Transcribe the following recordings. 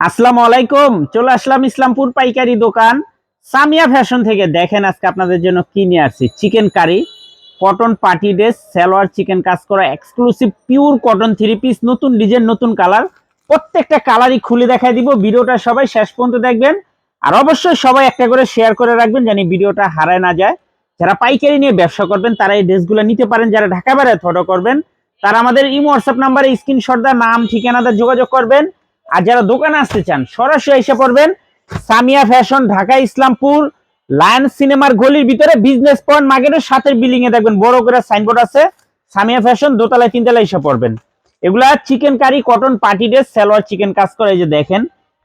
আসসালামু আলাইকুম, চলে আসলাম ইসলামপুর পাইকারি দোকান। সামিয়া ফ্যাশন থেকে দেখেন আজকে আপনাদের জন্য কি নিয়ে আসছি। Chikankari, cotton party dress, salwar chikan কাজ করা exclusive pure cotton three piece নতুন ডিজাইন নতুন কালার প্রত্যেকটা কালারই খুলে দেখাই দিব, ভিডিওটা সবাই শেষ পর্যন্ত দেখবেন। আর অবশ্যই সবাই একটা করে শেয়ার করে রাখবেন জানি ভিডিওটা হারায় না যায়। যারা পাইকারি নিয়ে ব্যবসা করবেন, তারা এই ড্রেসগুলো নিতে পারেন। যারা ঢাকা বাইরে ফটো করবেন, তারা আমাদের ইমো হোয়াটসঅ্যাপ নাম্বারে স্ক্রিনশট দা নাম ঠিকানাটা যোগাযোগ করবেন। আর যারা দোকানে আসতে চান, সরাসরি এসে পড়বেন সামিয়া ফ্যাশন, ঢাকা, ইসলামপুর লায়ন সিনেমার গলির ভিতরে, বিজনেস পয়েন্ট মার্কেটের সাথে বিল্ডিং এ দেখবেন বড় করে সাইনবোর্ড আছে, সামিয়া ফ্যাশন, দোতলায়, তিনতলায় এসে পড়বেন। এগুলা chikankari cotton party dress salwar chikan কাজ করে যে দেখেন,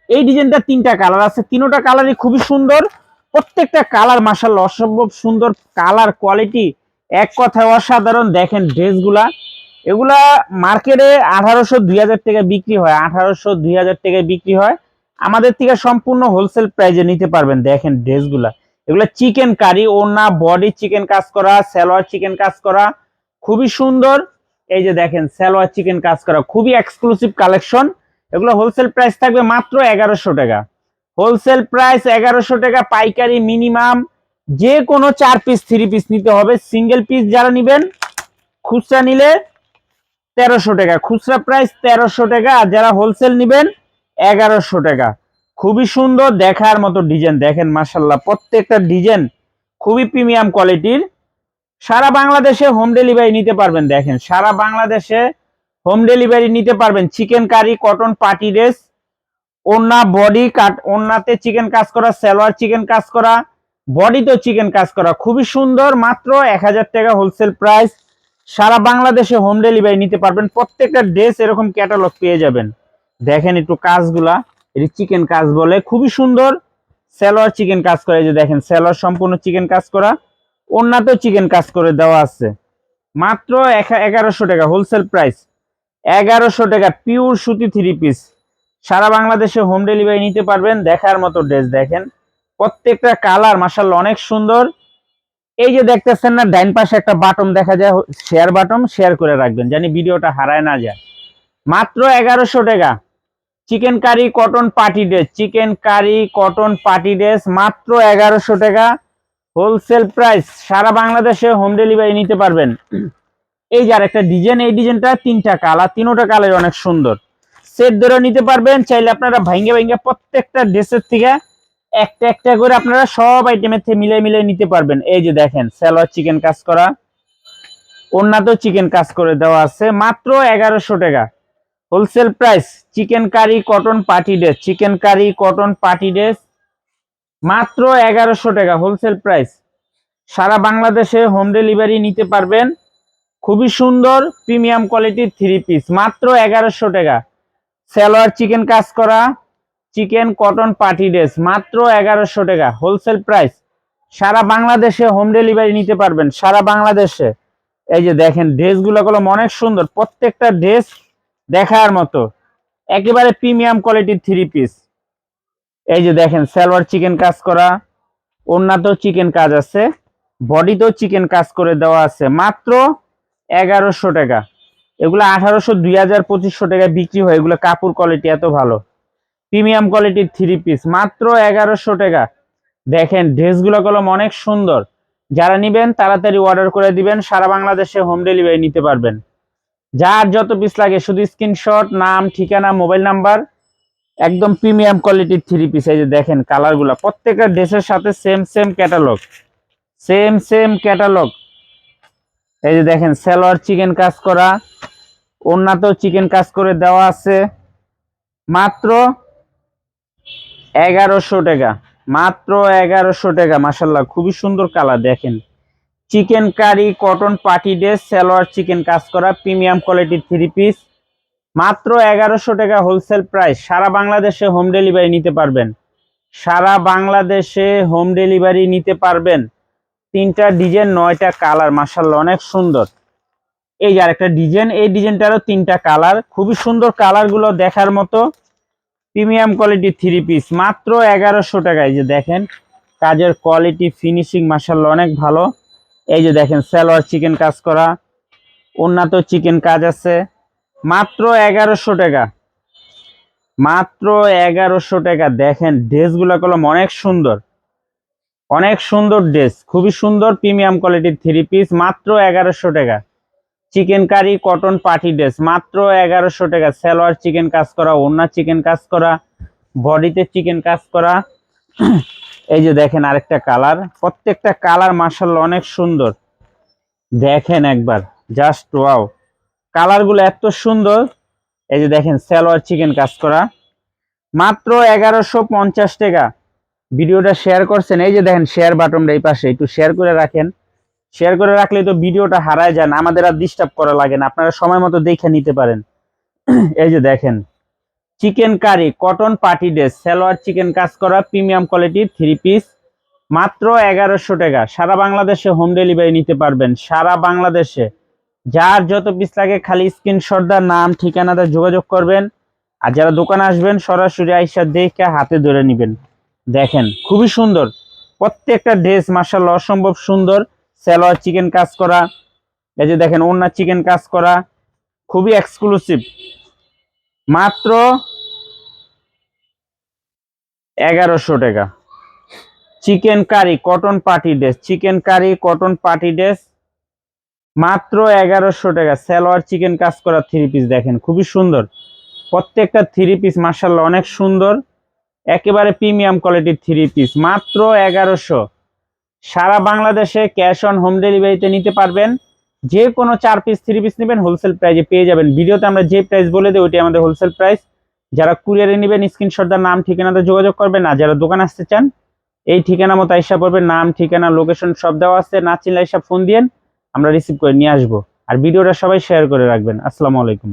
এই ডিজাইনটা তিনটা কালার আছে, তিনোটা কালারই খুবই সুন্দর, প্রত্যেকটা কালার মাসাল অসম্ভব সুন্দর কালার কোয়ালিটি এক কথায় অসাধারণ, দেখেন ড্রেসগুলা এগুলা মার্কেটে আঠারোশো দুই হাজার টাকা বিক্রি হয়, আঠারোশো দুই হাজার টাকায় বিক্রি হয়। আমাদের থেকে সম্পূর্ণ হোলসেল প্রাইজে নিতে পারবেন, দেখেন ড্রেসগুলা। এগুলা চিকেন কারি ওনা বডি চিকেন কাজ করা, সালোয়ার চিকেন কাজ করা, খুবই সুন্দর। এই যে দেখেন, সালোয়ার চিকেন কাজ করা, খুবই এক্সক্লুসিভ কালেকশন এগুলো হোলসেল প্রাইস থাকবে মাত্র এগারোশো টাকা। হোলসেল প্রাইস এগারোশো টাকা, পাইকারি মিনিমাম যে কোনো চার পিস থ্রি পিস নিতে হবে। সিঙ্গেল পিস যারা নেবেন, খুচরা নিলে তেরোশো টাকা। খুচরা প্রাইস তেরোশো টাকা, আর যারা হোলসেল নেবেন, এগারোশো টাকা। খুবই সুন্দর দেখার মতো ডিজাইন দেখেন মাসাল্লাহ প্রত্যেকটা ডিজাইন খুবই প্রিমিয়াম কোয়ালিটির সারা বাংলাদেশে হোম ডেলিভারি নিতে পারবেন, দেখেন। সারা বাংলাদেশে হোম ডেলিভারি নিতে পারবেন। Chikankari cotton party dress ওন্না বডি কাট ওন্নাতে চিকেন কাজ করা, সালোয়ার চিকেন কাজ করা বডিতেও চিকেন কাজ করা। খুবই সুন্দর, মাত্র এক হাজার টাকা হোলসেল প্রাইস সারা বাংলাদেশে হোম ডেলিভারি নিতে পারবেন। প্রত্যেকটা ড্রেস এরকম ক্যাটালগ পেয়ে যাবেন। দেখেন একটু কাজগুলা এটি চিকেন কাজ বলে, খুবই সুন্দর সালোয়ার চিকেন কাজ করে যে দেখেন সালোয়ার সম্পূর্ণ চিকেন কাজ করা। অন্যতেও চিকেন কাজ করে দেওয়া আছে। মাত্র এগারোশো টাকা হোলসেল প্রাইস এগারোশো টাকা পিওর সুতি থ্রি পিস সারা বাংলাদেশে হোম ডেলিভারি নিতে পারবেন, দেখার মতো ড্রেস দেখেন। প্রত্যেকটা কালার মাসাল্লাহ অনেক সুন্দর। এই যে দেখতেছেন না ডাইন পাশে একটা বাটন দেখা যায় শেয়ার বাটন শেয়ার করে রাখবেন, জানি ভিডিওটা হারায় না যায়। মাত্র এগারোশো টাকা। Chikankari cotton party dress chikankari cotton party dress মাত্র এগারোশো টাকা। হোলসেল প্রাইস সারা বাংলাদেশে হোম ডেলিভারি নিতে পারবেন। এই যে আর একটা ডিজাইন এই ডিজাইনটা তিনটা কালার তিনোটা কালার অনেক সুন্দর। সেট ধরে নিতে পারবেন, চাইলে আপনারা ভাঙ্গে ভাঙ্গে প্রত্যেকটা ড্রেসের থেকে একটা একটা করে আপনারা সব আইটেমের থেকে মিলে মিলে নিতে পারবেন। এই যে দেখেন সালোয়ার চিকেন কাজ করা। অন্যতেও চিকেন কাজ করে দেওয়া আছে। মাত্র এগারোশো টাকা। Wholesale price chikankari cotton party dress chikankari cotton party dress মাত্র এগারোশো টাকা হোলসেল প্রাইস সারা বাংলাদেশে হোম ডেলিভারি নিতে পারবেন। খুবই সুন্দর প্রিমিয়াম কোয়ালিটির থ্রি পিস মাত্র এগারোশো টাকা। সালোয়ার চিকেন কাজ করা। চিকেন কটন পার্টি ড্রেস, মাত্র এগারোশো টাকা। হোলসেল প্রাইস, সারা বাংলাদেশে হোম ডেলিভারি নিতে পারবেন, সারা বাংলাদেশে। এই যে দেখেন, ড্রেসগুলো কলম অনেক সুন্দর, প্রত্যেকটা ড্রেস দেখার মতো। একেবারে প্রিমিয়াম কোয়ালিটির থ্রি পিস। এই যে দেখেন, সালোয়ার চিকেন কাজ করা অন্যতেও চিকেন কাজ আছে, বডিতেও চিকেন কাজ করে দেওয়া আছে, মাত্র এগারোশো টাকা। এগুলো আঠারোশো, দুই হাজার, পঁচিশশো টাকায় বিক্রি হয়, এগুলো কাপড় কোয়ালিটি এত ভালো। প্রিমিয়াম কোয়ালিটির থ্রি পিস, মাত্র এগারোশো টাকা। দেখেন, ড্রেসগুলো কলম অনেক সুন্দর। যারা নিবেন, তাড়াতাড়ি অর্ডার করে দিবেন, সারা বাংলাদেশে হোম ডেলিভারি নিতে পারবেন। যার যত পিস লাগে, শুধু স্ক্রিনশট নাম, ঠিকানা মোবাইল নাম্বার একদম প্রিমিয়াম কোয়ালিটির থ্রি পিস এই যে দেখেন কালারগুলো প্রত্যেকটা ড্রেসের সাথে same same catalogue same same catalogue এই যে দেখেন, সালোয়ার চিকেন কাজ করা অন্যতেও চিকেন কাজ করে দেওয়া আছে। মাত্র এগারোশো টাকা। মাত্র এগারোশো টাকা মাসাল্লাহ খুবই সুন্দর কালার, দেখেন। Chikankari, cotton party dress, salwar chikan কাজ করা, প্রিমিয়াম কোয়ালিটির থ্রি পিস। মাত্র এগারোশো টাকা হোলসেল প্রাইস। সারা বাংলাদেশে হোম ডেলিভারি নিতে পারবেন। সারা বাংলাদেশে হোম ডেলিভারি নিতে পারবেন। তিনটা ডিজাইন, নয়টা কালার মাসাল্লাহ অনেক সুন্দর। এই যে আরেকটা ডিজাইন, এই ডিজাইনটারও তিনটা কালার। খুবই সুন্দর কালারগুলো দেখার মতো। প্রিমিয়াম কোয়ালিটি থ্রি পিস, মাত্র এগারোশো টাকায়। যে দেখেন, কাজের কোয়ালিটি, ফিনিশিং মাসাল্লাহ অনেক ভালো। এই যে দেখেন, সালোয়ার চিকেন কাজ করা, উন্নত চিকেন কাজ আছে। মাত্র এগারোশো টাকা। মাত্র এগারোশো টাকা। দেখেন, ড্রেসগুলো কলম অনেক সুন্দর। অনেক সুন্দর ড্রেস। খুবই সুন্দর প্রিমিয়াম কোয়ালিটির থ্রি পিস, মাত্র এগারোশো টাকা। Chikankari cotton party dress মাত্র এগারোশো টাকা। সালোয়ার চিকেন কাজ করা ওনা চিকেন কাজ করা, বডিতে চিকেন কাজ করা। এই যে দেখেন আরেকটা কালার প্রত্যেকটা কালার মার্শাল অনেক সুন্দর। দেখেন একবার। জাস্ট ওয়াও কালারগুলো এত সুন্দর। এই যে দেখেন সালোয়ার চিকেন কাজ করা। মাত্র এগারোশো পঞ্চাশ টাকা। ভিডিওটা শেয়ার করছেন। এই যে দেখেন শেয়ার বাটনটা এই পাশে। একটু শেয়ার করে রাখেন। শেয়ার করে রাখলে তো ভিডিওটা হারায় যান, আমাদের আর ডিস্টার্ব করা লাগে না, আপনারা সময় মতো দেখে নিতে পারেন। এই যে দেখেন chikankari cotton party dress salwar chikan কাজ করা প্রিমিয়াম কোয়ালিটি থ্রি পিস মাত্র এগারোশো টাকা। সারা বাংলাদেশে হোম ডেলিভারি নিতে পারবেন, সারা বাংলাদেশে। যার যত পিস লাগে খালি স্ক্রিনশট দা নাম ঠিকানাটা যোগাযোগ করবেন। আর যারা দোকানে আসবেন, সরাসরি আইসা দেখে হাতে ধরে নেবেন। দেখেন, খুবই সুন্দর। প্রত্যেকটা ড্রেস মার্শাল অসম্ভব সুন্দর। সালোয়ার চিকেন কাজ করা। এই যে দেখেন অন্য চিকেন কাজ করা। খুবই এক্সক্লুসিভ মাত্র এগারোশো টাকা। Chikankari cotton party dress chikankari cotton party dress মাত্র এগারোশো টাকা। সালোয়ার চিকেন কাজ করা থ্রি পিস দেখেন, খুবই সুন্দর। প্রত্যেকটা থ্রি পিস মার্শাল্লাহ অনেক সুন্দর। একেবারে প্রিমিয়াম কোয়ালিটির থ্রি পিস মাত্র এগারোশো। সারা বাংলাদেশে ক্যাশ অন হোম ডেলিভারিতে নিতে পারবেন। যে কোনো চার পিস থ্রি পিস নেবেন হোলসেল প্রাইজে পেয়ে যাবেন। ভিডিওতে আমরা যে প্রাইস বলে দিই, ওইটাই আমাদের হোলসেল প্রাইস যারা কুরিয়ারে নেবেন স্ক্রিনশটদার নাম, ঠিকানাতে যোগাযোগ করবেন। না যারা দোকান আসতে চান, এই ঠিকানা মতো আইসা পড়বেন। নাম, ঠিকানা লোকেশন সব দেওয়া আছে। না চিনলে আইসা ফোন দিয়েন, আমরা রিসিভ করে নিয়ে আসব। আর ভিডিওটা সবাই শেয়ার করে রাখবেন। আসসালামু আলাইকুম।